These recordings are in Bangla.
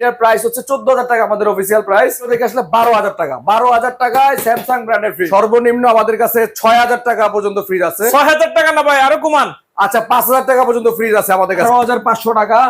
এটার প্রাইস হচ্ছে চোদ্দ হাজার টাকা আমাদের অফিসিয়াল প্রাইস আসলে বারো হাজার টাকা। বারো হাজার টাকায় স্যামসাং ব্র্যান্ডের ফ্রিজ সর্বনিম্ন আমাদের কাছে ছয় হাজার টাকা পর্যন্ত ফ্রিজ আছে। ছয় হাজার টাকা না ভাই আরও কমান। আচ্ছা পাঁচ হাজার টাকা পর্যন্ত ফ্রিজ আছে আমাদের কাছে। হাজার পাঁচশো টাকা।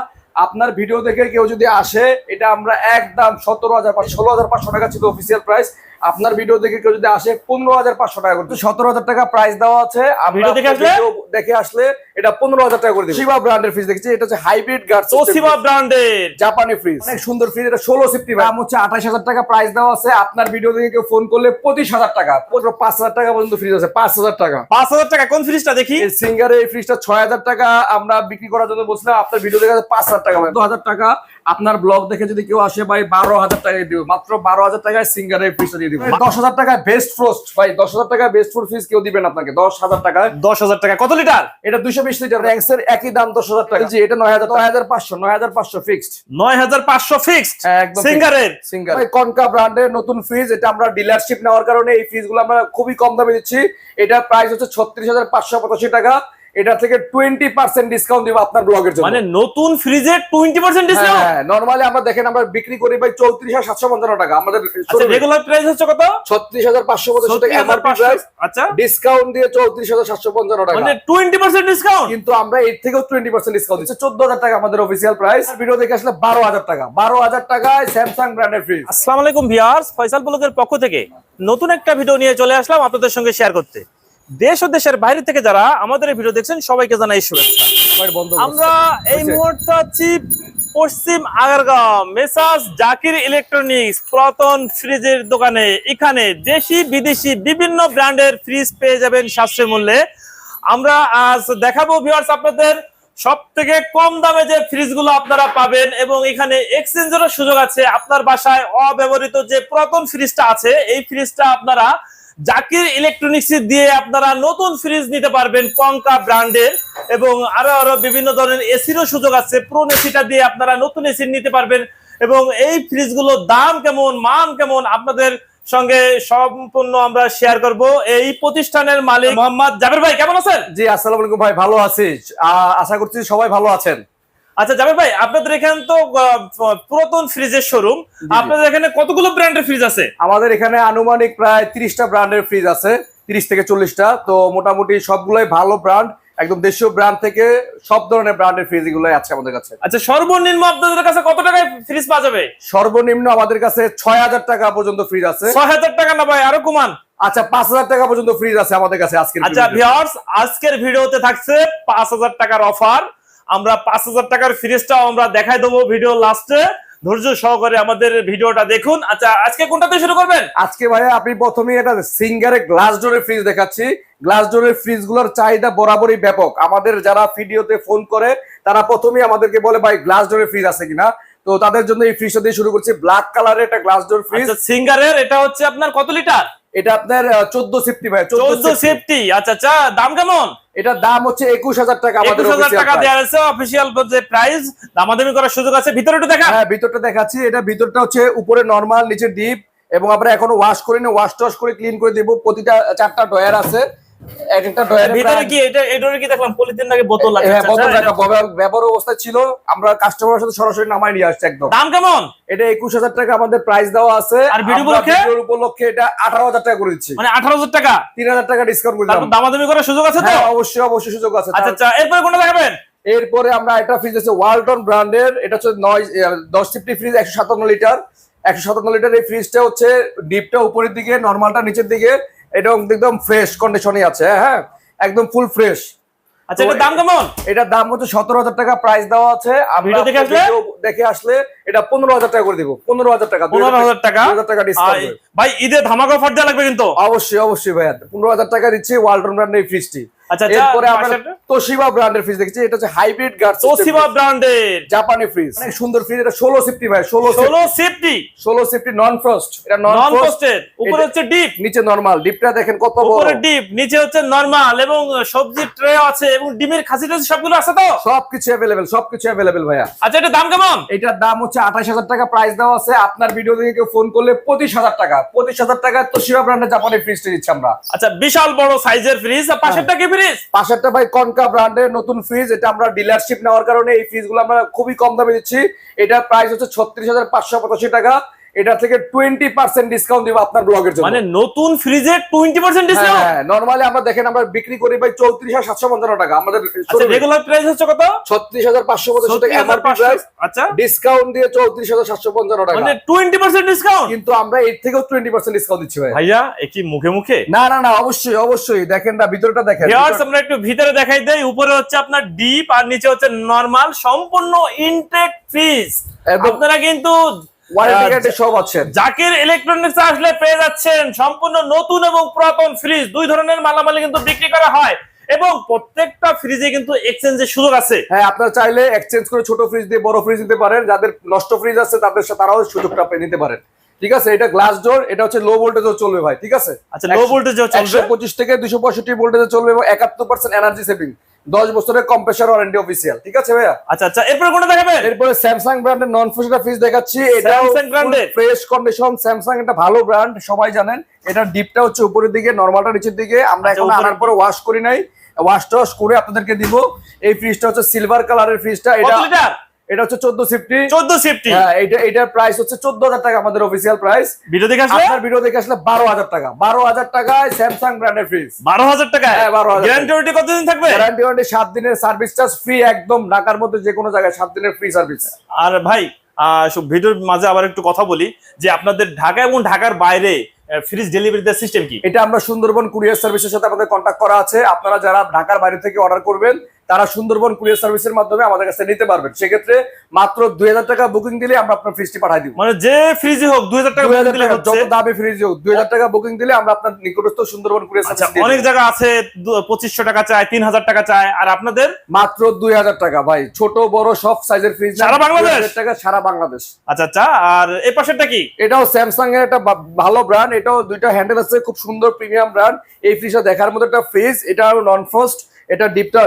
আপনার ভিডিও দেখে কেউ যদি আসে এটা আমরা একদম সতেরো হাজার ষোলো হাজার পাঁচশো টাকা ছিল অফিসিয়াল প্রাইস আপনার ভিডিও দেখে কেউ যদি আসে পনেরো হাজার পাঁচশো টাকা করতে সতেরো হাজার টাকা প্রাইস দেওয়া আছে। ভিডিও দেখে আসলে? দেখে আসলে এটা পনেরো হাজার টাকা করে দিচ্ছি শিবা ব্র্যান্ডের ফ্রিজ দেখছি এটা হচ্ছে হাইব্রিড গার্ড তোসিবা ব্র্যান্ডের জাপানি ফ্রিজ অনেক সুন্দর ফ্রিজ এটা ষোলো সিফটি দাম হচ্ছে আঠাশ হাজার টাকা প্রাইস দেওয়া আছে। আপনার ভিডিও দেখে কেউ ফোন করলে পঁচিশ হাজার টাকা পাঁচ হাজার টাকা পর্যন্ত ফ্রিজ আছে পাঁচ হাজার টাকা। পাঁচ হাজার টাকা কোন ফ্রিজটা দেখি? এই সিঙ্গারে এই ফ্রিজটা ছয় হাজার টাকা আমরা বিক্রি করার জন্য বলছিলাম আপনার ভিডিও দেখে পাঁচ হাজার টাকা। দু হাজার টাকা আপনার ব্লগ দেখে যদি কেউ আসে ভাই বারো হাজার টাকায় দিব। মাত্র বারো হাজার টাকায় সিঙ্গারে ফ্রিজটা দিয়ে দিব। দশ হাজার টাকায় বেস্ট ফ্রোস্ট ভাই দশ হাজার টাকায় বেস্ট ফ্রোস্ট ফ্রিজ কেউ দিবেন আপনাকে। দশ হাজার টাকায় দশ হাজার টাকা। কত লিটার? এটা দুইশো বিশ লিটার। র্যাঙ্কস এর একই দাম দশ হাজার টাকা। জি এটা নয় হাজার নয় হাজার পাঁচশো নয় হাজার পাঁচশো ফিক্সড নয় হাজার পাঁচশো ফিক্সড হ্যাঁ, একদম সিঙ্গারের? সিঙ্গার। ভাই কনকা ব্র্যান্ডের নতুন ফ্রিজ এটা আমরা ডিলারশিপ নেওয়ার কারণে এই ফ্রিজগুলো আমরা খুবই কম দামে দিচ্ছি। এটা প্রাইস হচ্ছে ছত্রিশ হাজার পাঁচশো পঁচাশি টাকা। এটা থেকে টোয়েন্টি পার্সেন্ট ডিসকাউন্ট দিব আপনার ব্লগের জন্য। মানে নতুন ফ্রিজে টোয়েন্টি পার্সেন্ট ডিসকাউন্ট হ্যাঁ নর্মালি আমরা দেখেন আমরা বিক্রি করি ভাই চৌত্রিশ হাজার সাতশো পঞ্চান্ন টাকা। আমাদের আচ্ছা রেগুলার প্রাইস হচ্ছে কত? ছত্রিশ হাজার পাঁচশো পঁচাশি টাকা 36,500 price, আচ্ছা। ডিসকাউন্ট দিয়ে চৌত্রিশ হাজার সাতশো পঞ্চান্ন টাকা। মানে টোয়েন্টি পার্সেন্ট ডিসকাউন্ট কিন্তু আমরা এর থেকেও টোয়েন্টি পার্সেন্ট ডিসকাউন্ট দিচ্ছি। চোদ্দ হাজার টাকা আমাদের অফিসিয়াল প্রাইস ভিডিও দেখে আসলে বারো হাজার টাকা। বারো হাজার টাকায় স্যামসাং ব্র্যান্ডের ফ্রিজ আসসালামু আলাইকুম ভিউয়ার্স ফয়সাল ব্লগের পক্ষ থেকে নতুন একটা ভিডিও নিয়ে চলে আসলাম আপনাদের সঙ্গে শেয়ার করতে। দেশ ও দেশের বাইরে থেকে যারা আমাদের এই ভিডিও দেখছেন সবাইকে জানাই শুভেচ্ছা। আমরা এই মুহূর্তে আছি পশ্চিম আগারগাঁও মেসাস জাকির ইলেকট্রনিক্স পুরাতন ফ্রিজের দোকানে। এখানে দেশি বিদেশি বিভিন্ন ব্র্যান্ডের ফ্রিজ পেয়ে যাবেন সাশ্রয় মূল্যে। আমরা আজ দেখাবো ভিউয়ার্স আপনাদের সব থেকে কম দামে যে ফ্রিজগুলো আপনারা পাবেন এবং এখানে এক্সচেঞ্জেরও সুযোগ আছে। আপনার বাসায় অব্যবহৃত যে পুরাতন ফ্রিজটা আছে এই ফ্রিজটা আপনারা জাকির ইলেকট্রনিক্স দিয়ে আপনারা নতুন ফ্রিজ নিতে পারবেন কঙ্কা ব্র্যান্ডের এবং আরও আরও বিভিন্ন ধরনের এসিরও সুযোগ আছে। পুরনো এসিটা দিয়ে আপনারা নতুন এসি নিতে পারবেন এবং এই ফ্রিজগুলোর দাম কেমন, মান কেমন আপনাদের সঙ্গে সম্পূর্ণ আমরা শেয়ার করব। এই প্রতিষ্ঠানের মালিক মোহাম্মদ জাবের ভাই, কেমন আছেন? জি, আসসালামু ভাই, ভালো আছি। আশা করছি সবাই ভালো আছেন। আচ্ছা জাবের ভাই আপনাদের এখানে তো পুরাতন ফ্রিজের শোরুম আপনাদের এখানে কতগুলো ব্র্যান্ডের ফ্রিজ আছে? আমাদের এখানে আনুমানিক প্রায় তিরিশটা ব্র্যান্ডের ফ্রিজ আছে তিরিশ থেকে চল্লিশটা। তো মোটামুটি সবগুলোই ভালো ব্র্যান্ড একদম দেশীয় ব্র্যান্ড থেকে সব ধরনের ব্র্যান্ডের ফ্রিজ এগুলোই আছে আমাদের কাছে। আচ্ছা সর্বনিম্ন আপনাদের কাছে কত টাকায় ফ্রিজ পাওয়া যাবে? সর্বনিম্ন আমাদের কাছে ছয় হাজার টাকা পর্যন্ত ফ্রিজ আছে। ছয় হাজার টাকা না ভাই আরও কমান। আচ্ছা পাঁচ হাজার টাকা পর্যন্ত ফ্রিজ আছে আমাদের কাছে আজকে আচ্ছা ভিউয়ার্স আজকের ভিডিওতে থাকছে পাঁচ হাজার টাকার অফার আমরা পাঁচ হাজার টাকার ফ্রিজটাও আমরা দেখাই দেবো ভিডিও লাস্টে ধৈর্য সহকারে আমাদের ভিডিওটা দেখুন। আচ্ছা আজকে কোনটাতে শুরু করবেন? আজকে ভাইয়া আপনি প্রথমে এটা সিঙ্গারে গ্লাস ডোরের ফ্রিজ দেখাচ্ছি। গ্লাস ডোরের ফ্রিজগুলোর চাহিদা বরাবরই ব্যাপক। আমাদের যারা ভিডিওতে ফোন করে তারা প্রথমেই আমাদেরকে বলে ভাই গ্লাস ডোরের ফ্রিজ আছে কিনা? তো তাদের জন্য এই ফ্রিজটা দিয়ে শুরু করছি। ব্ল্যাক কালারের একটা গ্লাস ডোর ফ্রিজ আচ্ছা সিঙ্গারের এটা হচ্ছে আপনার কত লিটার এটা আপনার চোদ্দ সেফটি ভাই চোদ্দ সেফটি। আচ্ছা আচ্ছা দাম কেমন? এটার দাম হচ্ছে একুশ হাজার টাকা একুশ হাজার টাকা দেওয়া আছে অফিসিয়াল যে প্রাইস দামাদামি করার সুযোগ আছে। ভিতরে একটু দেখা হ্যাঁ ভিতরটা দেখাচ্ছি। এটা ভিতরটা হচ্ছে উপরে নর্মাল নিচে ডিপ এবং আমরা এখন ওয়াশ করে করিনি। ওয়াশ টশ করে ক্লিন করে দেবো। প্রতিটা চারটা ডয়ার আছে। এক একটা ভিতরে কি এটা এটারে কি দেখলাম? পলিথিন নাকি বোতল আছে হ্যাঁ আচ্ছা, বোতল রাখা ব্যবহার- ব্যবহার অবস্থা ছিল। আমরা কাস্টমারের সাথে সরাসরি নামাই নিয়ে আসছি একদম। দাম কেমন? এটা একুশ হাজার টাকা আমাদের প্রাইস দেওয়া আছে। আর ভিডিও উপলক্ষে? ভিডিওর উপলক্ষে এটা আঠারো হাজার টাকা করে দিচ্ছি। মানে আঠারো হাজার টাকা? তিন হাজার টাকা ডিসকাউন্ট করে দিলাম। দামাদামি করার সুযোগ আছে তো? হ্যাঁ অবশ্যই অবশ্যই সুযোগ আছে। আচ্ছা আচ্ছা এরপরে কোনটা দেখাবেন? এরপরে আমরা এটা ফ্রিজ আছে ওয়ালটন ব্র্যান্ডের এটা হচ্ছে নয় দশ ফিফটি ফ্রিজ একশো সাতান্ন লিটার একশো সাতান্ন লিটার এই ফ্রিজটা হচ্ছে ডিপটা উপরের দিকে নর্মালটা নিচের দিকে। এটা একদম ফ্রেশ কন্ডিশনে আছে হ্যাঁ একদম ফুল ফ্রেশ আচ্ছা এটার দাম কেমন? এটার দাম হচ্ছে সতেরো হাজার টাকা প্রাইস দেওয়া আছে। ভিডিও দেখে আসলে? দেখে আসলে এটা পনেরো হাজার টাকা করে দিব পনেরো হাজার টাকা পনেরো হাজার টাকা? হাজার টাকা ডিসকাউন্ট ভাই ঈদে ধামাকা অফার দেওয়া লাগবে কিন্তু। অবশ্যই অবশ্যই ভাইয়া। পনেরো হাজার টাকা দিচ্ছি ওয়ালটন ব্র্যান্ডের এই ফ্রিজটি আচ্ছা, এরপরে আমরা তোশিবা ব্র্যান্ডের ফ্রিজ দেখছি এটা হচ্ছে হাইব্রিড গার্ড তোসিবা ব্র্যান্ডের জাপানি ফ্রিজ অনেক সুন্দর ফ্রিজ এটা ষোলো সিফটি ভাই ষোলো ষোলো সেফটি ষোলো সিফটি নন ফ্রস্ট এটা নন নন উপরে হচ্ছে ডিপ নিচে নরমাল ডিপটা দেখেন কত বড়। উপরে ডিপ নিচে হচ্ছে নরমাল এবং সবজির ট্রে আছে এবং ডিমের খাসি সবগুলো আছে তো? সবকিছু অ্যাভেলেবেল সবকিছু অ্যাভেলেবেল ভাইয়া। আচ্ছা এটা দাম কেমন? এটার দাম হচ্ছে আঠাশ হাজার টাকা প্রাইস দেওয়া আছে। আপনার ভিডিও থেকে কেউ ফোন করলে পঁচিশ হাজার টাকা। পঁচিশ হাজার টাকা তোশিবা ব্র্যান্ডের জাপানি ফ্রিজটা দিচ্ছি আমরা। আচ্ছা বিশাল বড় সাইজের ফ্রিজ পাশেরটা কি নতুন এটা আমরা ডিলারশিপ নেওয়ার কারণে এই ফ্রিজগুলো আমরা খুবই কম দামে দিচ্ছি। এটার প্রাইস হচ্ছে ছত্রিশ হাজার পাঁচশো পঁচাশি টাকা। এটা থেকে টোয়েন্টি পার্সেন্ট ডিসকাউন্ট দিব আপনার ব্লগের জন্য। মানে নতুন ফ্রিজে টোয়েন্টি পার্সেন্ট ডিসকাউন্ট হ্যাঁ নর্মালি আমরা দেখেন আমরা বিক্রি করি ভাই চৌত্রিশ হাজার সাতশো পঞ্চান্ন টাকা। আমাদের আচ্ছা রেগুলার প্রাইস হচ্ছে কত? ছত্রিশ হাজার পাঁচশো পঞ্চাশ টাকা এমআরপি প্রাইস আচ্ছা। ডিসকাউন্ট দিয়ে চৌত্রিশ হাজার সাতশো পঞ্চান্ন টাকা। মানে টোয়েন্টি পার্সেন্ট ডিসকাউন্ট কিন্তু আমরা এর থেকেও টোয়েন্টি পার্সেন্ট ডিসকাউন্ট দিচ্ছি ভাই। ভাইয়া এ কি মুখে মুখে? না না না অবশ্যই অবশ্যই। দেখেন না ভিতরটা দেখেন। ভিউয়ার্স আমরা একটু ভিতরে দেখাই দেই। উপরে হচ্ছে আপনার ডিপ আর নিচে হচ্ছে নরমাল সম্পূর্ণ ইনটেক ফ্রিজ আপনারা কিন্তু ওয়ারেন্টি সব জাকির ইলেকট্রনিক্স আসলে পেয়ে যাচ্ছেন। সম্পূর্ণ নতুন এবং পুরাতন ফ্রিজ দুই ধরনের মালামাল কিন্তু বিক্রি করা হয়। এবং প্রত্যেকটা ফ্রিজে কিন্তু এক্সচেঞ্জের সুযোগ আছে। হ্যাঁ আপনারা চাইলে এক্সচেঞ্জ করে ছোট ফ্রিজ দিয়ে বড় ফ্রিজ নিতে পারেন। যাদের নষ্ট ফ্রিজ আছে তাদের সাথে তারাও সুযোগটা পেয়ে নিতে পারেন। ঠিক আছে? এটা গ্লাস ডোর এটা হচ্ছে লো ভোল্টেজও চলবে ভাই। ঠিক আছে? আচ্ছা লো ভোল্টেজও চলবে। থেকে ভোল্টেজে চলবে এবং একাত্তর পার্সেন্ট এনার্জি সেভিং দশ বছরের কম্প্রেসার ওয়ারেন্টি অফিসিয়াল ঠিক আছে ভাইয়া? আচ্ছা আচ্ছা এরপরে কোনটা দেখাবেন? এরপরে স্যামসাং ব্র্যান্ডের নন ফ্রিজটা ফ্রিজ দেখাচ্ছি এটা স্যামসাং ব্র্যান্ডের ফ্রেশ কন্ডিশন স্যামসাং একটা ভালো ব্র্যান্ড সবাই জানেন। এটা ডিপটা হচ্ছে উপরের দিকে নর্মালটা নিচের দিকে। আমরা আচ্ছা, এখন আনার পরে ওয়াশ করি নাই। ওয়াশ টস করে আপনাদেরকে দিব। এই ফ্রিজটা হচ্ছে সিলভার কালারের ফ্রিজটা এটা এটা হচ্ছে চোদ্দ ফিফটি 1450 হ্যাঁ এটা এটার প্রাইস হচ্ছে চোদ্দ হাজার টাকা আমাদের অফিসিয়াল প্রাইস ভিডিও দেখে আসলে? আপনার ভিডিও দেখে আসলে বারো হাজার টাকা। বারো হাজার টাকায় স্যামসাং ব্র্যান্ডের ফ্রিজ 12000 টাকা হ্যাঁ, 12,000 গ্যারান্টি কতদিন থাকবে? গ্যারান্টি ওয়ারেন্টি সাত দিনের সার্ভিস চার্জ ফ্রি একদম ঢাকার মধ্যে যে কোনো জায়গায় সাত দিনের ফ্রি সার্ভিস আর ভাই ভিডিওর মাঝে আবার একটু কথা বলি যে আপনাদের ঢাকা এবং ঢাকার বাইরে ফ্রিজ ডেলিভারি দেওয়ার সিস্টেম কি? এটা আমরা সুন্দরবন কুরিয়ার সার্ভিসের সাথে আমাদের কন্ট্যাক্ট করা আছে। আপনারা যারা ঢাকার বাইরে থেকে অর্ডার করবেন তারা সুন্দরবন কুরিয়ার সার্ভিসের মাধ্যমে আমাদের কাছে নিতে পারবেন। সেক্ষেত্রে মাত্র দুই হাজার টাকা বুকিং দিলে আমরা আপনার ফ্রিজটি পাঠাই দিব। মানে যে ফ্রিজে হোক দুই হাজার টাকা যত দামে ফ্রিজ হোক দুই হাজার টাকা বুকিং দিলে আমরা আপনার নিকটস্থ সুন্দরবন কুরিয়ার আচ্ছা সার্ভিস অনেক জায়গা আছে পঁচিশশো টাকা চায় তিন হাজার টাকা চায় আর আপনাদের? মাত্র দুই হাজার টাকা ভাই। ছোট বড় সব সাইজের ফ্রিজ সারা বাংলাদেশ? টাকা সারা বাংলাদেশ। আচ্ছা আচ্ছা আর এই পাশেরটা কি? এটাও স্যামসাং এর একটা ভালো ব্র্যান্ড এটাও দুইটা হ্যান্ডেল আছে খুব সুন্দর প্রিমিয়াম ব্র্যান্ড এই ফ্রিজটা দেখার মতো একটা ফ্রিজ এটা নন ফ্রস্ট এটা ডিপটা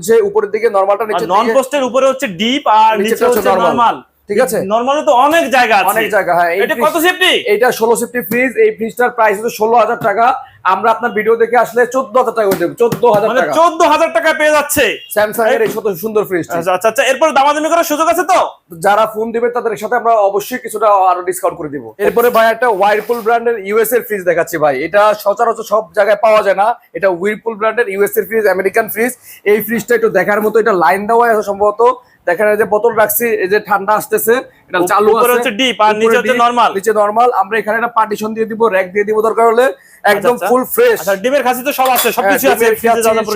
যে উপরের দিকে নর্মালটা নিচে নন পোস্টের উপরে হচ্ছে ডিপ আর নিচে হচ্ছে নর্মাল ঠিক আছে? নরমালে তো অনেক জায়গা আছে। অনেক জায়গা হ্যাঁ এটা কত সেফটি এইটা ষোলো সিফটি ফ্রিজ এই ফ্রিজটার প্রাইস হচ্ছে ষোলো হাজার টাকা। আমরা আপনার ভিডিও দেখে আসলে চোদ্দ হাজার টাকা করে দেবো চোদ্দ হাজার মানে টাকা। চোদ্দ হাজার টাকা পেয়ে যাচ্ছে। স্যামসাং এর এই শত সুন্দর ফ্রিজ আচ্ছা আচ্ছা আচ্ছা এরপর দামাদামি করার সুযোগ আছে তো? যারা ফোন দিবে তাদের সাথে আমরা অবশ্যই কিছুটা আরও ডিসকাউন্ট করে দিব। এরপরে ভাই একটা ওয়াইরপুল ব্র্যান্ডের ইউএস এর ফ্রিজ দেখাচ্ছি ভাই। এটা সচরাচর সব জায়গায় পাওয়া যায় না। এটা উইরপুল ব্র্যান্ডের ইউএস এর ফ্রিজ আমেরিকান ফ্রিজ এই ফ্রিজটা একটু দেখার মতো এটা লাইন দেওয়া আছে সম্ভবত। দেখেন এই যে বোতল রাখছি এই যে ঠান্ডা আসতেছে এটা চালু আছে হচ্ছে ডিপ আর নিচে হচ্ছে নরমাল নিচে নরমাল আমরা এখানে একটা পার্টিশন দিয়ে দিব র‍্যাক দিয়ে দিব দরকার হলে একদম আচ্ছা। ফুল ফ্রেশ আচ্ছা ডিমের খাসি তো সব আছে সবকিছু আছে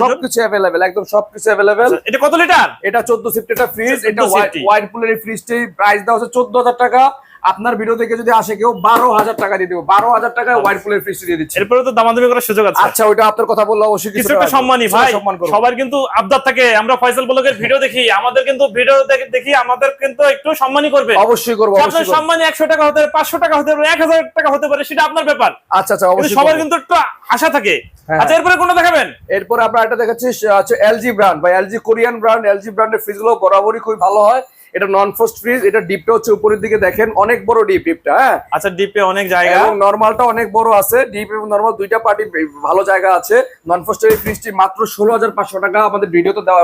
সবকিছু अवेलेबल একদম সবকিছু অ্যাভেলেবেল আচ্ছা, এটা কত লিটার এটা চোদ্দ সিফট এটা ফ্রিজ এটা 14। ওয়াইরপুলের এই ফ্রিজটি প্রাইস দাও হচ্ছে চোদ্দ হাজার টাকা। আপনার ভিডিও থেকে যদি আসে কেউ বারো হাজার টাকা দিয়ে দেবো। বারো হাজার টাকায় ওয়াইরপুলের ফ্রিজটি দিয়ে দিচ্ছে। এরপরে তো দামাদামি করার সুযোগ আছে। আচ্ছা ওইটা আপনার কথা বললে অবশ্যই কিছু একটা রাখব। ভাই। সম্মান সবার কিন্তু আবদার থাকে। আমরা ফয়সাল ব্লগের ভিডিও দেখি আমাদের কিন্তু ভিডিও দেখি আমাদের কিন্তু একটু সম্মানই করবে। অবশ্যই করব আপনার অবশ্যই করব। একশো টাকা হতে পারে পাঁচশো টাকা হতে পারে এক হাজার টাকা হতে পারে সেটা আপনার ব্যাপার। আচ্ছা আচ্ছা অবশ্যই সবার কিন্তু একটু আশা থাকে। হ্যাঁ। আচ্ছা এরপরে কোনটা দেখাবেন? এরপর আমরা একটা দেখাচ্ছি এলজি ব্র্যান্ড বা এলজি কোরিয়ান ব্র্যান্ড এলজি ব্র্যান্ডের ফ্রিজগুলো বরাবরই খুবই ভালো হয়। এটা নন ফ্রস্ট ফ্রিজ এটা ডিপটা হচ্ছে উপরের দিকে দেখেন অনেক বড় ডিপ ডিপটা হ্যাঁ? আচ্ছা ডিপে অনেক জায়গা। এবং নরমালটা অনেক বড় আছে ডিপ এবং নর্মাল দুইটা পার্টি ভালো জায়গা আছে। নন ফস্টের এই ফ্রিজটি মাত্র ষোলো হাজার পাঁচশো টাকা আমাদের ভিডিওতে দেওয়া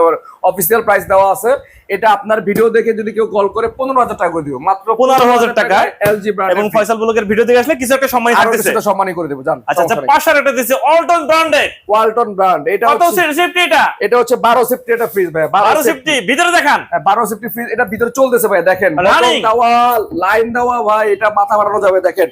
অফিসিয়াল প্রাইস দেওয়া আছে। এটা আপনার ভিডিও দেখে যদি কেউ কল করে পনেরো হাজার টাকা করে দিব মাত্র 15,000 টাকায় এলজি ব্র্যান্ড এবং ফয়সাল ব্লগের ভিডিও দেখে আসলে কিছু একটা সম্মানী আরও কিছুটা সম্মানই করে দেবো জান আচ্ছা আচ্ছা পাঁচশো একটা দিচ্ছে অলটন ব্র্যান্ডের ওয়ালটন ব্র্যান্ড এটা কত সেফটি এটা? এটা হচ্ছে বারো সিফটি একটা ফ্রিজ ভাই বারো বারো সিফটি সেফটি ভিতরে দেখান। বারো সিফটি ফ্রিজ এটা ভিতরে চলতেছে ভাই দেখেন। লাইন দেওয়া লাইন দেওয়া ভাই এটা মাথা বাড়ানো যাবে দেখেন।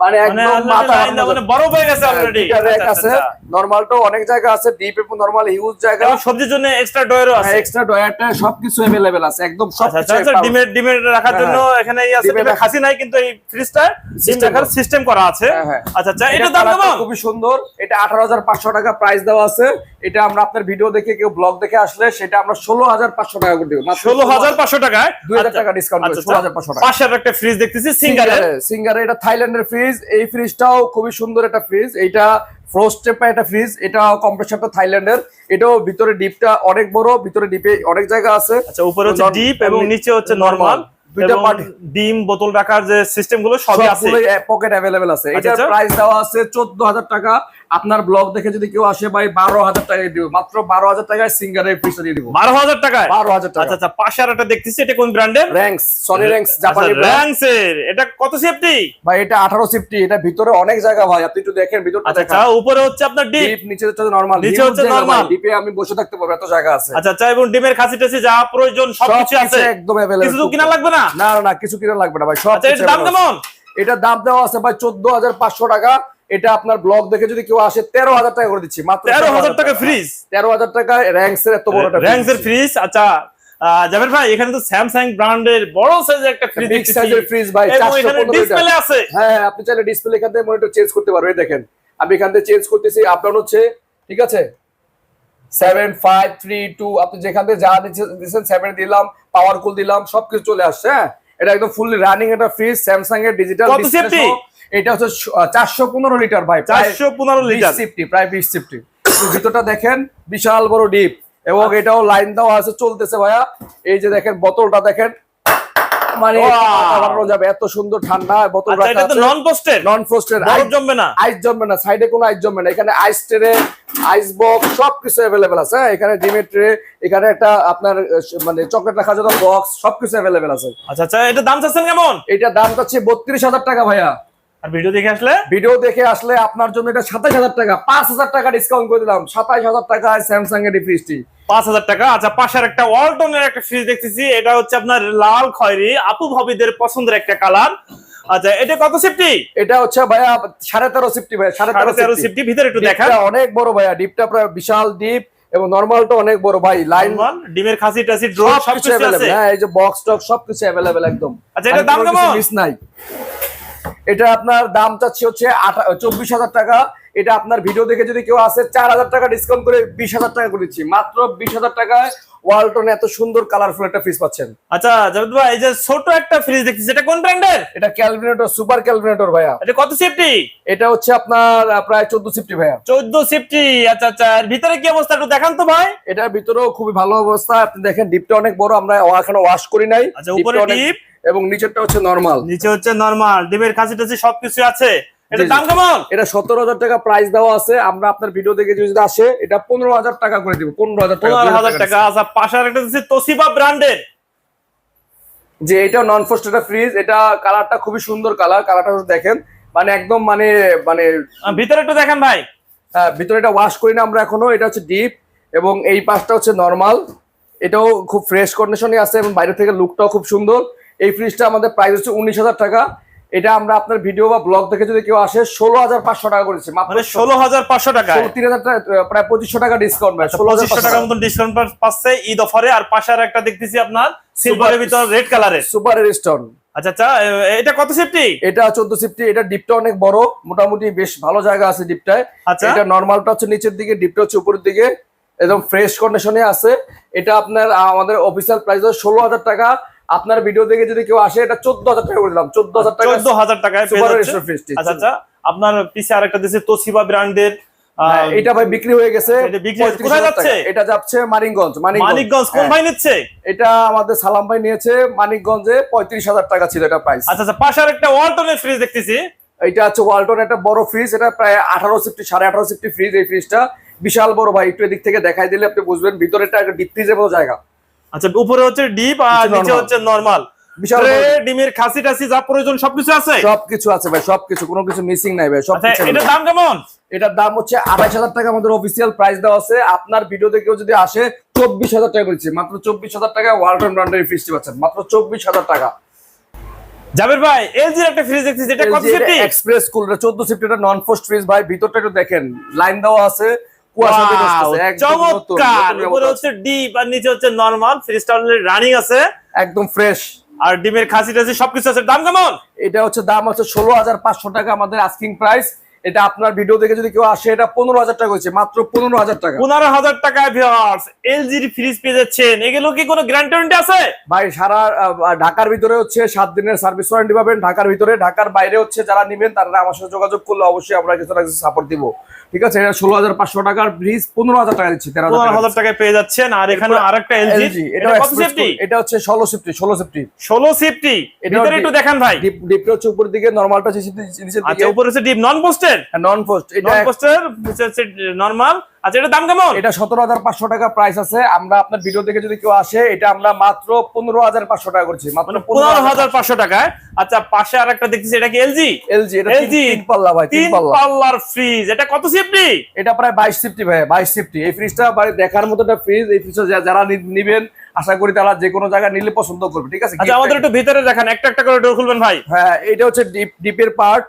মানে মানে একদম মাথা line বাড়ানো মানে যাবে। বড় হয়ে গেছে অলরেডি দুইটা rack আছে নরমালটাও অনেক জায়গা আছে ডিপ এবং নরমাল হিউজ জায়গা এবং সবজির জন্য এক্সট্রা ডয়ারও আছে এক্সট্রা ডয়ারটা সবকিছু अवेलेबल আছে একদম আচ্ছা সবকিছু আচ্ছা আচ্ছা, ডিমের ডিমের রাখার হ্যাঁ, জন্য এখানে এই আছে ডিমের ডিমের রাখা- খাসি নাই কিন্তু এই ফ্রিজটা ডিম System রাখার করা। সিস্টেম করা আছে হ্যাঁ, হ্যাঁ। আচ্ছা আচ্ছা এটা এটা দাম কেমন খুবই সুন্দর এটা আঠারো হাজার পাঁচশো টাকা প্রাইস দেওয়া আছে এটা আমরা আপনার ভিডিও দেখে কেউ ব্লগ দেখে আসলে সেটা আমরা ষোলো হাজার পাঁচশো টাকা করে দেবো। ষোলো হাজার পাঁচশো টাকায় দুই হাজার টাকা ডিসকাউন্ট আচ্ছা, ষোলো হাজার পাঁচশো টাকা। আর একটা ফ্রিজ দেখতেছি সিঙ্গারের সিঙ্গারে এটা থাইল্যান্ডের ফ্রিজ এই ফ্রিজটাও খুবই সুন্দর একটা ফ্রিজ এটা ফ্রোস্ট টেপা একটা ফ্রিজ এটা কম্প্রেসারটা থাইল্যান্ডের এটাও ভিতরে ডিপটা অনেক বড় ভিতরে ডিপে অনেক জায়গা আছে। আচ্ছা উপরে হচ্ছে ডিপ এবং নিচে হচ্ছে। নরমাল দুইটা part- ডিম বোতল রাখার যে সিস্টেমগুলো সবই আছে। পকেট অ্যাভেলেবেল আছে। আচ্ছা, এটার আচ্ছা। প্রাইস দেওয়া আছে চোদ্দ হাজার টাকা। আপনার ব্লগ দেখে যদি কেউ আসে ভাই বারো হাজার টাকায় দিব। মাত্র বারো হাজার টাকায় সিঙ্গারের দিয়ে দিব। বারো হাজার টাকায়? বারো হাজার টাকা। আচ্ছা আচ্ছা পাশে আর একটা দেখতেছি এটা কোন ব্র্যান্ডের র্যাঙ্কস সনি র্যাঙ্কস জাপানি র্যাঙ্কস এর। এটা কত সেফটি ভাই এটা আঠারো সিফটি এটা ভিতরে অনেক জায়গা ভাই আপনি একটু দেখেন ভিতরটা আচ্ছা দেখেন। আচ্ছা উপরে হচ্ছে আপনার ডিপ। ডিপ নিচে হচ্ছে নরমাল নিচে হচ্ছে normal। ডিপে আমি বসে থাকতে পারব এত জায়গা আছে। আচ্ছা আচ্ছা এবং ডিমের খাসি টাসি যা প্রয়োজন সবকিছু সবকিছু আছে। একদম কিছু তো অ্যাভেলেবল কিনা লাগবে না? না না কিছু কিনা লাগবে না ভাই সব আচ্ছা এটার দাম কেমন? এটার দাম দেওয়া আছে ভাই চোদ্দ হাজার পাঁচশো টাকা। এটা আপনার ব্লগ দেখে যদি কেউ আসে তেরো হাজার টাকা করে দিচ্ছি মাত্র তেরো হাজার টাকা ফ্রিজ তেরো হাজার টাকা র্যাঙ্কস এর এত বড় র্যাঙ্কস এর ফ্রিজ আচ্ছা জাবের ভাই এখানে তো স্যামসাং ব্র্যান্ডের বড় সাইজের একটা ফ্রিজ বিগ সাইজের ফ্রিজ ভাই এবং চারশো এখানে পনেরো ডিসপ্লে আছে। হ্যাঁ হ্যাঁ, আপনি চাইলে ডিসপ্লে এখান থেকে মনিটর চেঞ্জ করতে পারবেন এই দেখেন। আমি এখান থেকে চেঞ্জ করতেছি আপডাউন হচ্ছে ঠিক আছে? সেভেন ফাইভ থ্রি টু আপনি যেখান থেকে যা দিচ্ছেন সেভেন দিলাম পাওয়ার কুল দিলাম সবকিছু চলে আসছে হ্যাঁ? এটা একদম ফুললি রানিং একটা ফ্রিজ স্যামসাং এর ডিজিটাল safety? এটা হচ্ছে চারশো পনেরো লিটার ভাই চারশো পনেরো লিটার। সিফটি প্রায় বিশ সিফটি ভিতরটা দেখেন বিশাল বড় ডিপ এবং এটাও লাইন দেওয়া আছে চলতেছে ভাইয়া। এই যে দেখেন বোতলটা দেখেন। মানে যাবে এত সুন্দর ঠান্ডা বোতল নন নন ফ্রোস্টেড বরফ জমবে না? আইস জমবে না সাইডে কোনো আইস জমবে না। এখানে আইস ট্রে আইস বক্স সবকিছু আছে। হ্যাঁ এখানে ডিমের ট্রে এখানে একটা আপনার মানে চকলেট রাখার জন্য বক্স সবকিছু আছে। আচ্ছা আচ্ছা এটা দাম চাচ্ছেন কেমন? এটা দাম চাচ্ছে বত্রিশ হাজার টাকা ভাইয়া। আর ভিডিও দেখে আসলে? ভিডিও দেখে আসলে আপনার জন্য এটা সাতাশ হাজার টাকা। পাঁচ হাজার টাকা ডিসকাউন্ট করে দিলাম। সাতাশ হাজার টাকায় স্যামসাং এর ফ্রিজটি পাঁচ হাজার টাকা? আচ্ছা পাশের একটা ওয়ালটনের একটা ফ্রিজ দেখতেছি। এটা হচ্ছে আপনার লাল খয়েরি। আপু ভাবিদের পছন্দের একটা কালার আচ্ছা এটা কত সেফটি এটা হচ্ছে ভাইয়া সাড়ে তেরো সিফটি ভাইয়া সাড়ে তেরো তেরো সেফটি ভিতরে একটু দেখা অনেক বড় ভাইয়া ডিপটা প্রায় বিশাল ডিপ এবং নর্মালটা অনেক বড় ভাই। লাইন ডিমের খাসি টাসি ড্রোন সবকিছু আছে? হ্যাঁ এই যে বক্স টক সবকিছু অ্যাভেলেবেল একদম। আচ্ছা, এটার দাম কেমন? মিস নাই। এটা আপনার দাম চাচ্ছি হচ্ছে চব্বিশ হাজার টাকা। এটা আপনার ভিডিও দেখে যদি কেউ আসে চার হাজার টাকা ডিসকাউন্ট করে বিশ হাজার টাকা করে দিচ্ছি। মাত্র বিশ হাজার টাকায় ওয়ালটনে এত সুন্দর কালারফুল একটা ফ্রিজ পাচ্ছেন। আচ্ছা জাভেদ ভাই এই যে ছোট একটা ফ্রিজ দেখতেছি এটা কোন ব্র্যান্ডের এটা ক্যালভিনেটর সুপার ক্যালভিনেটর ভাইয়া। এটা কত সেফটি এটা হচ্ছে আপনার প্রায় চোদ্দ সিফটি ভাইয়া। চোদ্দ সেফটি আচ্ছা আচ্ছা আর ভিতরে কি অবস্থা একটু দেখান তো ভাই। এটার ভিতরেও খুবই ভালো অবস্থা। আপনি দেখেন ডিপটা অনেক বড় আমরা এখনও ওয়াশ করি নাই। আচ্ছা, উপরে ডিপ। এবং নিচেরটা হচ্ছে নরমাল নিচে হচ্ছে নরমাল ডিমের খাসি টাসি সবকিছু আছে। এটা জি, জি। দাম কেমন? এটা সতেরো হাজার টাকা প্রাইস দেওয়া আছে। আমরা আপনার ভিডিও দেখে যদি আসে এটা পনেরো হাজার টাকা করে দিব পনেরো হাজার পনেরো হাজার টাকা আচ্ছা পাশের একটা দিচ্ছে তোসিবা ব্র্যান্ডের। যে এটা নন ফ্রিজ এটা কালারটা খুবই সুন্দর কালার কালারটা দেখেন মানে একদম মানে মানে ভিতরে একটু দেখেন ভাই। ভিতরে এটা ওয়াশ করি না আমরা এখনও। এটা হচ্ছে ডিপ এবং এই পাশটা হচ্ছে নর্মাল এটাও খুব ফ্রেশ কন্ডিশনে আছে এবং বাইরে থেকে লুকটাও খুব সুন্দর। এই ফ্রিজটা আমাদের প্রাইস হচ্ছে উনিশ হাজার টাকা। এটা আমরা আপনার ভিডিও বা ব্লগ দেখে যদি কেউ আসে ষোলো হাজার পাঁচশো টাকা করেছি মানে ষোলো হাজার পাঁচশো টাকা তিন হাজার টাকা প্রায় পঁচিশশো টাকা ডিসকাউন্ট ভাই ষোলো হাজার টাকার মতন ডিসকাউন্ট পাচ্ছে ঈদ অফারে। আর পাশে আর একটা দেখতেছি আপনার সিলভারের ভিতর রেড কালারের সুপার স্টোন আচ্ছা আচ্ছা এটা কত সেফটি এটা চোদ্দ সিফটি এটা ডিপটা অনেক বড় মোটামুটি বেশ ভালো জায়গা আছে ডিপটায় আচ্ছা। এটা নর্মালটা হচ্ছে নিচের দিকে ডিপটা হচ্ছে উপরের দিকে একদম ফ্রেশ কন্ডিশনে আছে। এটা আপনার আমাদের অফিসিয়াল প্রাইস ষোলো হাজার টাকা। আপনার ভিডিও দেখে যদি কেউ আসে এটা চোদ্দ হাজার টাকা করে দিলাম। চোদ্দ হাজার টাকা চোদ্দ হাজার টাকায় আচ্ছা আচ্ছা আপনার পিছে আরেকটা দিচ্ছে তোসিবা ব্র্যান্ডের এটা ভাই বিক্রি হয়ে গেছে। এটা বিক্রি 35,000 কোথায় টাকা। যাচ্ছে? মানিকগঞ্জ মানিকগঞ্জ। কোন হ্যাঁ, ভাই নিচ্ছে? এটা আমাদের সালাম ভাই নিয়েছে মানিকগঞ্জে পঁয়ত্রিশ হাজার টাকা ছিল এটা প্রাইস আচ্ছা আচ্ছা পাশে আর একটা ওয়ালটনের ফ্রিজ দেখতেছি। এটা হচ্ছে ওয়ালটন একটা বড় ফ্রিজ এটা প্রায় আঠারো সিফটি সাড়ে আঠারো সিফটি ফ্রিজ এই ফ্রিজটা বিশাল বড় ভাই একটু এদিক থেকে দেখাই দিলে আপনি বুঝবেন ভিতরে একটা ডিপ ফ্রিজের মতো জায়গা। আচ্ছা উপরে হচ্ছে ডিপ আর নিচে হচ্ছে নরমাল বিশাল ভিতরে বড়। ডিমের খাসি টাসি যা প্রয়োজন সবকিছু আছে? সবকিছু আছে ভাই সবকিছু কোনো কিছু মিসিং নাই ভাই আচ্ছা সবকিছু এটার দাম কেমন? এটার দাম হচ্ছে আঠাশ হাজার টাকা আমাদের অফিসিয়াল প্রাইস দেওয়া আছে। আপনার যদি আসে চব্বিশ হাজার টাকা বলছি মাত্র চব্বিশ হাজার টাকা ওয়ালটন ব্র্যান্ডের ফ্রিজটি পাচ্ছেন। মাত্র চব্বিশ হাজার টাকা। জাবের ভাই এলজির একটা ফ্রিজ দেখতেছি এটা কত সেফটি এক্সপ্রেস কুল চোদ্দ সিফটি এটা নন ফোস্ট ফ্রিজ ভাই ভিতরটা একটু দেখেন। লাইন দেওয়া আছে। চমৎকার! উপরে হচ্ছে ডিপ আর নিচে হচ্ছে নরমাল রানিং আছে। একদম ফ্রেশ আর ডিমের খাসি টাসি সবকিছু আছে। দাম কেমন? এটা হচ্ছে দাম হচ্ছে ষোলো হাজার পাঁচশো টাকা আমাদের আস্কিং প্রাইস এটা আপনার ভিডিও দেখে যদি কেউ আসে এটা পনেরো হাজার টাকা হয়েছে মাত্র পনেরো হাজার টাকা। পনেরো হাজার টাকায় ভিউয়ার্স এলজির ফ্রিজ পেয়ে যাচ্ছেন। এগুলো কি কোনো গ্যারান্টি আছে? ভাই সারা ঢাকার ভিতরে হচ্ছে সাত দিনের সার্ভিস ওয়ারেন্টি পাবেন। ঢাকার ভিতরে ঢাকার বাইরে হচ্ছে যারা নিবেন তারা আমার সাথে যোগাযোগ করলে অবশ্যই আমরা কিছু না কিছু সাপোর্ট দিব। ঠিক আছে? এটা ষোলো হাজার পাঁচশো টাকার ফ্রিজ পনেরো হাজার টাকা দিচ্ছি তেরো হাজার টাকায় পেয়ে যাচ্ছেন। আর এখানে এরপর আরেকটা এলজি এটা এটা কত সেফটি এটা হচ্ছে ষোলো সিফটি ষোলো সিফটি ষোলো সেফটি ডিপ- একটু দেখান ভাই। ডিপ ডিপটা হচ্ছে উপরের দিকে নর্মালটা হচ্ছে নিচের আচ্ছা দিকে উপরে হচ্ছে ডিপ নন পোস্টেড পোস্টের নন পোস্ট এটা নন পোস্টের নরমাল আচ্ছা এটার দাম কেমন? এটা সতেরো হাজার পাঁচশো টাকা প্রাইস আছে। আমরা আপনার ভিডিও দেখে যদি কেউ আসে এটা আমরা মাত্র পনেরো হাজার পাঁচশো টাকা করছি। মাত্র মানে পনেরো হাজার পাঁচশো টাকায়। আচ্ছা পাশে আর একটা দেখতেছি এটা কি এলজি এলজি এটা LG তিন- পাল্লা ভাই তিন পাল্লার ফ্রিজ এটা কত সিফটি এটা প্রায় বাইশ সিফটি ভাই বাইশ সিফটি এই ফ্রিজটা দেখার মতো একটা ফ্রিজ এই ফ্রিজটা যারা নিবেন আশা করি তারা যে কোনো জায়গায় নিলে পছন্দ করবে ঠিক আছে? আচ্ছা আমাদের একটু ভিতরে দেখান একটা একটা করে ডোর খুলবেন ভাই। হ্যাঁ এটা হচ্ছে ডিপ ডিপের পার্ট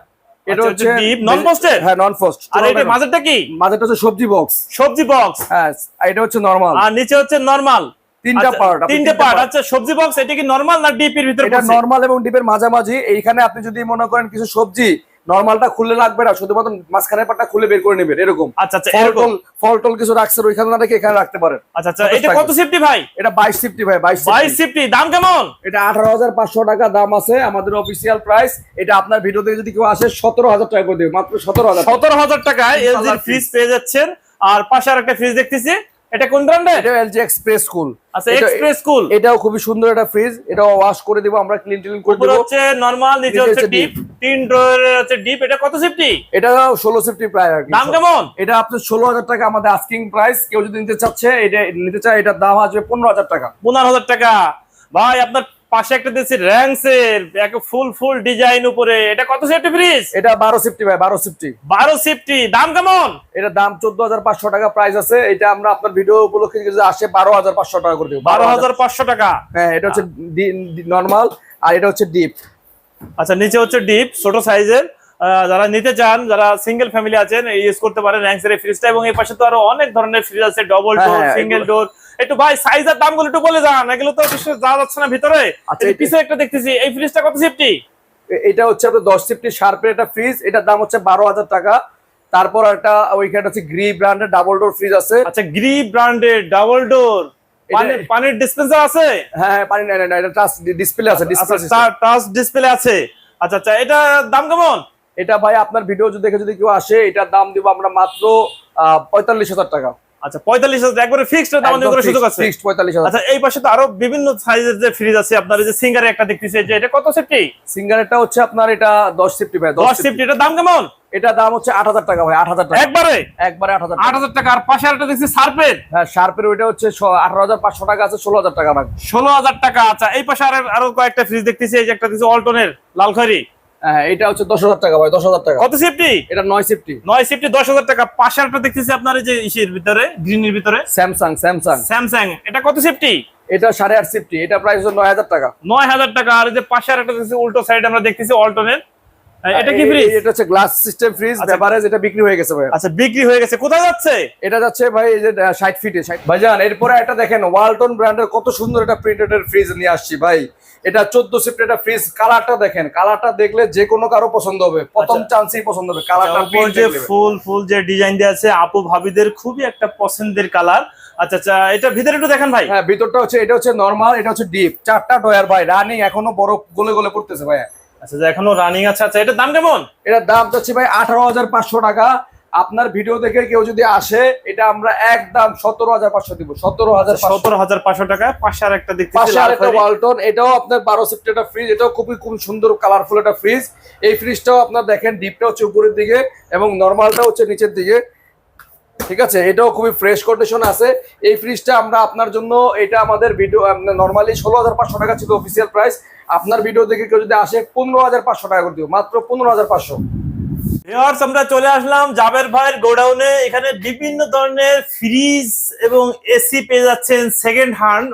এটা আচ্ছা, হচ্ছে ডিপ নন? হ্যাঁ নন আর এটা মাঝেরটা কি? হচ্ছে সবজি বক্স সবজি বক্স হ্যাঁ এটা হচ্ছে নরমাল আর নিচে হচ্ছে নরমাল তিনটা পার্ট তিনটে পার্ট আচ্ছা সবজি বক্স এটা কি নরমাল না ডিপের ভিতরে এটা? নরমাল এবং ডিপের মাঝামাঝি। এইখানে আপনি যদি মনে করেন কিছু সবজি নরমালটা খুললে লাগবে না শুধুমাত্র মাঝখানের পাটটা খুলে বের করে নেবেন এরকম। আচ্ছা আচ্ছা এরকম। টল ফল টল কিছু রাখছেন ওইখানে না রেখে এখানে রাখতে পারেন। আচ্ছা আচ্ছা এটা কত সিফটি ভাই? এটা বাইশ সিফটি ভাই বাইশ বাইশ সিফটি দাম কেমন? এটা আঠারো হাজার পাঁচশো টাকা দাম আছে আমাদের অফিসিয়াল প্রাইস এটা আপনার ভিডিও থেকে যদি কেউ আসে সতেরো হাজার টাকা করে দেবে মাত্র সতেরো হাজার সতেরো হাজার টাকায় তিন এলজির পাল্লার ফ্রিজ পেয়ে যাচ্ছেন। আর পাশে আর একটা ফ্রিজ দেখতেছি। এটা কোন ব্র্যান্ডের এটা এলজি এক্সপ্রেস কুল আচ্ছা এক্সপ্রেস কুল এটাও খুবই সুন্দর একটা ফ্রিজ এটা ওয়াশ করে দেব আমরা ক্লিন ক্লিন করে উপরে হচ্ছে নরমাল নিচে হচ্ছে ডিপ তিন হচ্ছে ডিপ এটা কত সেফটি এটা ষোলো সেফটি প্রায় আর দাম কেমন? এটা আপনার ষোলো হাজার টাকা আমাদের আস্কিং প্রাইস কেউ যদি নিতে চাচ্ছে এটা নিতে চায় এটার দাম আসবে পনেরো হাজার টাকা। পনেরো হাজার টাকা। ভাই আপনার পাশে একটা দিচ্ছি র্যাংসের এক ফুল ফুল ডিজাইন উপরে। এটা কত সিফটি ফ্রিজ এটা বারো সিফটি ভাই বারো সিফটি বারো সিফটি দাম কেমন? এটার দাম চোদ্দ হাজার পাঁচশো টাকা প্রাইস আছে। এটা আমরা আপনার ভিডিও উপলক্ষে আসে বারো হাজার পাঁচশো টাকা করে দেবো। বারো হাজার পাঁচশো টাকা। হ্যাঁ এটা হচ্ছে নর্মাল আর এটা হচ্ছে ডিপ আচ্ছা নিচে হচ্ছে ডিপ ছোট সাইজের। যারা নিতে চান যারা সিঙ্গেল ফ্যামিলি আছেন ইউজ করতে পারেন র্যাংসের ফ্রিজটা এবং এই পাশে তো আরও অনেক ধরনের ফ্রিজ আছে ডবল ডোর সিঙ্গেল ডোর একটু ভাই সাইজ আর দামগুলো একটু বলে যান এগুলো তো যাওয়া যাচ্ছে না ভিতরে। আচ্ছা, একটা দেখতেছি এই ফ্রিজটা কত সেফটি এটা হচ্ছে আপনার দশ সিফটি শার্পের একটা ফ্রিজ এটার দাম হচ্ছে বারো হাজার টাকা। তারপর একটা ওইখানে হচ্ছে গ্রি ব্র্যান্ডের ডাবল ডোর ফ্রিজ আছে। আচ্ছা গ্রি ব্র্যান্ডের ডাবল ডোর পানির ডিসপেন্সার আছে? হ্যাঁ হ্যাঁ পানি না না, এটা টাচ ডিসপ্লে আছে ডিসপ্লে আচ্ছা টাচ ডিসপ্লে আছে। আচ্ছা আচ্ছা এটা দাম কেমন? এটা ভাই আপনার ভিডিও যদি দেখে যদি কেউ আসে এটার দাম দিব আমরা মাত্র পঁয়তাল্লিশ হাজার টাকা। আচ্ছা পঁয়তাল্লিশ হাজার একবারে ফিক্সড দাম আমাদের সুযোগ আছে? ফিক্সড পঁয়তাল্লিশ হাজার। আচ্ছা এই পাশে তো আরও বিভিন্ন সাইজের যে ফ্রিজ আছে আপনার যে সিঙ্গারে একটা দেখতেছি যে এটা কত সেফটি হচ্ছে আপনার এটা সিফটি ভাই দাম কেমন? এটা দাম হচ্ছে আট হাজার টাকা ভাই একবারে? একবারে টাকা। আর পাশে দেখছি হ্যাঁ শার্পের ওইটা হচ্ছে আঠারো হাজার পাঁচশো টাকা আছে ষোলো হাজার টাকা রাখবে ষোলো হাজার টাকা আচ্ছা এই পাশে আর আরও কয়েকটা ফ্রিজ দেখতেছি এই যে একটা দেখছি অল্টনের লালখারি। এটা হচ্ছে দশ হাজার টাকা ভাই দশ হাজার টাকা। কত সেফটি এটা নয় সেফটি নয় সেফটি দশ হাজার টাকা। পাশে একটা দেখতেছি আপনার এই যে ইসের ভিতরে গ্রিনের ভিতরে। স্যামসাং স্যামসাং স্যামসাং এটা কত সেফটি এটা সাড়ে আট সেফটি এটা প্রাইস হচ্ছে নয় হাজার টাকা। নয় হাজার টাকা। আর এই যে পাশে একটা দেখছি উল্টো সাইড আমরা দেখতেছি অল্টনের এটা কি ফ্রিজ এটা হচ্ছে গ্লাস সিস্টেম ফ্রিজ আচ্ছা। বেভারেজ এটা বিক্রি হয়ে গেছে ভাই আচ্ছা বিক্রি হয়ে গেছে। কোথায় যাচ্ছে? এটা যাচ্ছে ভাই এই যে ষাট ফিটে ভাইজান এরপরে একটা দেখেন ওয়ালটন ব্র্যান্ডের কত সুন্দর একটা প্রিন্টেড ফ্রিজ নিয়ে আসছি ভাই। এটা চোদ্দ সিফট একটা ফ্রিজ কালারটা দেখেন কালারটা দেখলে যে কোনো কারও পছন্দ হবে। প্রথম আচ্ছা। চান্সেই পছন্দ হবে কালারটা যে ফুল ফুল যে ডিজাইন দেওয়া আছে আপু ভাবিদের খুবই একটা পছন্দের কালার আচ্ছা আচ্ছা এটা ভিতরে একটু দেখেন ভাই। হ্যাঁ ভিতরটা হচ্ছে এটা হচ্ছে নরমাল এটা হচ্ছে ডিপ চারটা ডয়ার ভাই রানিং এখনও বড় গলে গলে পড়তেছে ভাই আচ্ছা এখনও রানিং আছে আচ্ছা এটার দাম কেমন? এটার দাম যাচ্ছে ভাই আঠারো হাজার পাঁচশো টাকা। আপনার ভিডিও দেখে কেউ যদি আসে এটা আমরা একদম সতেরো হাজার পাঁচশো দিব সতেরো হাজার সতেরো হাজার পাঁচশো টাকা পাশে আর একটা পাশে। ওয়ালটন এটাও আপনার বারো সিফট একটা ফ্রিজ এটাও খুবই খুব সুন্দর কালারফুল একটা ফ্রিজ এই ফ্রিজটাও আপনার দেখেন ডিপটা হচ্ছে উপরের দিকে এবং নর্মালটা হচ্ছে নিচের দিকে। ঠিক আছে? এটাও খুবই ফ্রেশ কন্ডিশন আছে। এই ফ্রিজটা আমরা আপনার জন্য এটা আমাদের ভিডিও নর্মালি ষোলো হাজার পাঁচশো টাকা ছিল অফিসিয়াল প্রাইস আপনার ভিডিও দেখে কেউ যদি আসে, পনেরো হাজার পাঁচশো টাকা করে দিও। মাত্র পনেরো হাজার পাঁচশো। ভিউয়ার্স আমরা চলে আসলাম জাবের ভাইয়ের গোডাউনে। এখানে বিভিন্ন ধরনের ফ্রিজ এবং এসি পেয়ে যাচ্ছেন সেকেন্ড হ্যান্ড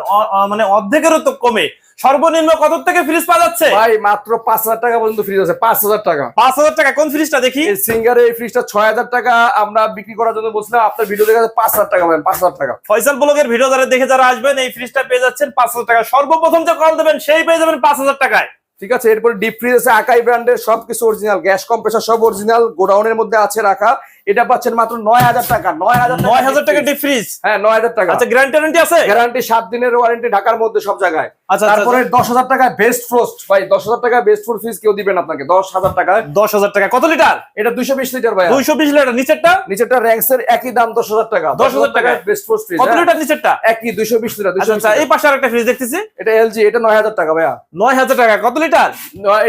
মানে অর্ধেকেরও তো কমে। সর্বনিম্ন কত থেকে ফ্রিজ পাওয়া যাচ্ছে? ভাই মাত্র পাঁচ হাজার টাকা পর্যন্ত ফ্রিজ আছে পাঁচ হাজার টাকা। পাঁচ হাজার টাকা কোন ফ্রিজটা দেখি? সিঙ্গারে এই ফ্রিজটা ছয় হাজার টাকা আমরা বিক্রি করার জন্য বলছিলাম আপনার ভিডিও দেখে পাঁচ হাজার টাকা ম্যাম পাঁচ হাজার টাকা। ফয়সাল ব্লগের ভিডিও যারা দেখে যারা আসবেন এই ফ্রিজটা পেয়ে যাচ্ছেন পাঁচ হাজার টাকা। সর্বপ্রথম যে কল দেবেন সেই পেয়ে যাবেন পাঁচ হাজার টাকায়। ঠিক আছে, এরপরে ডিপ ফ্রিজ আছে আকাই ব্র্যান্ডের সবকিছু অরিজিনাল গ্যাস কম্প্রেসার সব অরিজিনাল গোডাউনের মধ্যে আছে রাখা। এটা পাচ্ছেন মাত্র নয় হাজার টাকা নয় হাজার নয় হাজার টাকা ফ্রিজ হ্যাঁ নয় হাজার টাকা। আচ্ছা গ্যারান্টি ওয়ারেন্টি আছে? গ্যারান্টি সাত দিনের ওয়ারেন্টি ঢাকার মধ্যে সব জায়গায়। আচ্ছা, তারপরে দশ হাজার টাকায় বেস্ট ফ্রোস্ট ভাই দশ হাজার টাকায় বেস্ট ফ্রোস্ট ফিস কেউ দিবেন আপনাকে। দশ হাজার টাকায়। দশ হাজার টাকা। কত লিটার এটা দুইশো বিশ লিটার ভাই দুইশো বিশ লিটার নিচেরটা? নিচেরটা র্যাঙ্কস এর একই দাম দশ হাজার টাকা। 10,000 টাকা। বেস্ট ফ্রোস্ট ফিস কত লিটার নিচেরটা? একই দুইশো বিশ লিটার আচ্ছা দুইশো আচ্ছা এই পাশে আরেকটা ফ্রিজ দেখতেছি। এটা এলজি এটা নয় হাজার টাকা ভাইয়া। নয় হাজার টাকা। কত লিটার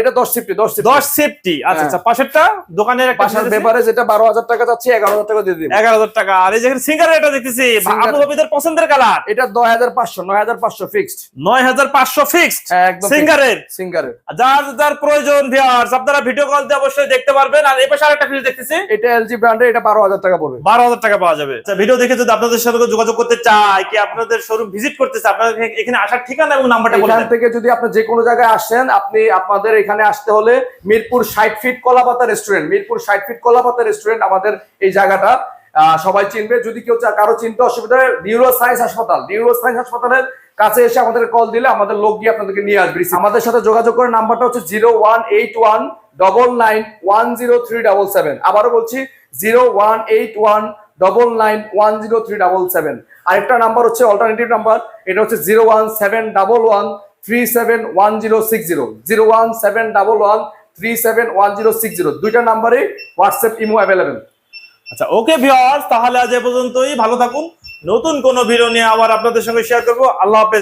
এটা দশ সিফটি দশ দশ সেফটি আচ্ছা হ্যাঁ। আচ্ছা পাশেরটা? দোকানের একটা বাসার ব্যাপারে যেটা বারো হাজার টাকা যাচ্ছে এগারো হাজার টাকা দিয়ে দিন এগারো হাজার টাকা। আর এই যেখানে সিঙ্গার এটা দেখতেছি Singer- পছন্দের কালার? এটা নয় হাজার পাঁচশো নয় হাজার পাঁচশো ফিক্সড নয় হাজার পাঁচশো ফিক্সড সিঙ্গারের? সিঙ্গারের। যার যার প্রয়োজন ভিউয়ার্স আপনারা ভিডিও কল দিয়ে অবশ্যই দেখতে পারবেন। আর এই পাশে আরেকটা ফ্রিজ দেখতেছি। এটা এলজি ব্র্যান্ডের এটা বারো হাজার টাকা পড়বে। বারো হাজার টাকা পাওয়া যাবে। আচ্ছা ভিডিও দেখে যদি আপনাদের সাথে যোগাযোগ করতে চায় কি আপনাদের শোরুম ভিজিট করতে চায় আপনাদের এখানে আসার ঠিকানা এবং নাম্বারটা এখান থেকে যদি আপনি যে কোনো জায়গায় আসেন আপনি আপনাদের এখানে আসতে হলে মিরপুর ষাট ফিট কলাপাতা রেস্টুরেন্ট মিরপুর ষাট ফিট কলাপাতা রেস্টুরেন্ট আমাদের এই জায়গাটা সবাই চিনবে। যদি কেউ কারও চিনতে অসুবিধা হয় নিউরো সায়েন্স হাসপাতাল। নিউরো সায়েন্স হাসপাতালের কাছে এসে আমাদের কল দিলে আমাদের লোক গিয়ে আপনাদেরকে নিয়ে আসবে। আমাদের সাথে যোগাযোগ করে নাম্বারটা হচ্ছে zero one eight one double nine one zero three double seven আবারও বলছি zero one eight one double nine one zero three double seven আরেকটা নাম্বার হচ্ছে অল্টারনেটিভ নাম্বার এটা হচ্ছে zero one seven double one three seven one zero six zero zero one seven double one three seven one zero six zero দুইটা নাম্বারে হোয়াটসঅ্যাপ ইমো অ্যাভেলেবেল আচ্ছা ওকে ভিউয়ার্স তাহলে আজ এ পর্যন্তই। ভালো থাকুন। নতুন কোনো ভিডিও নিয়ে আবার আপনাদের সঙ্গে শেয়ার করব। আল্লাহ হাফেজ।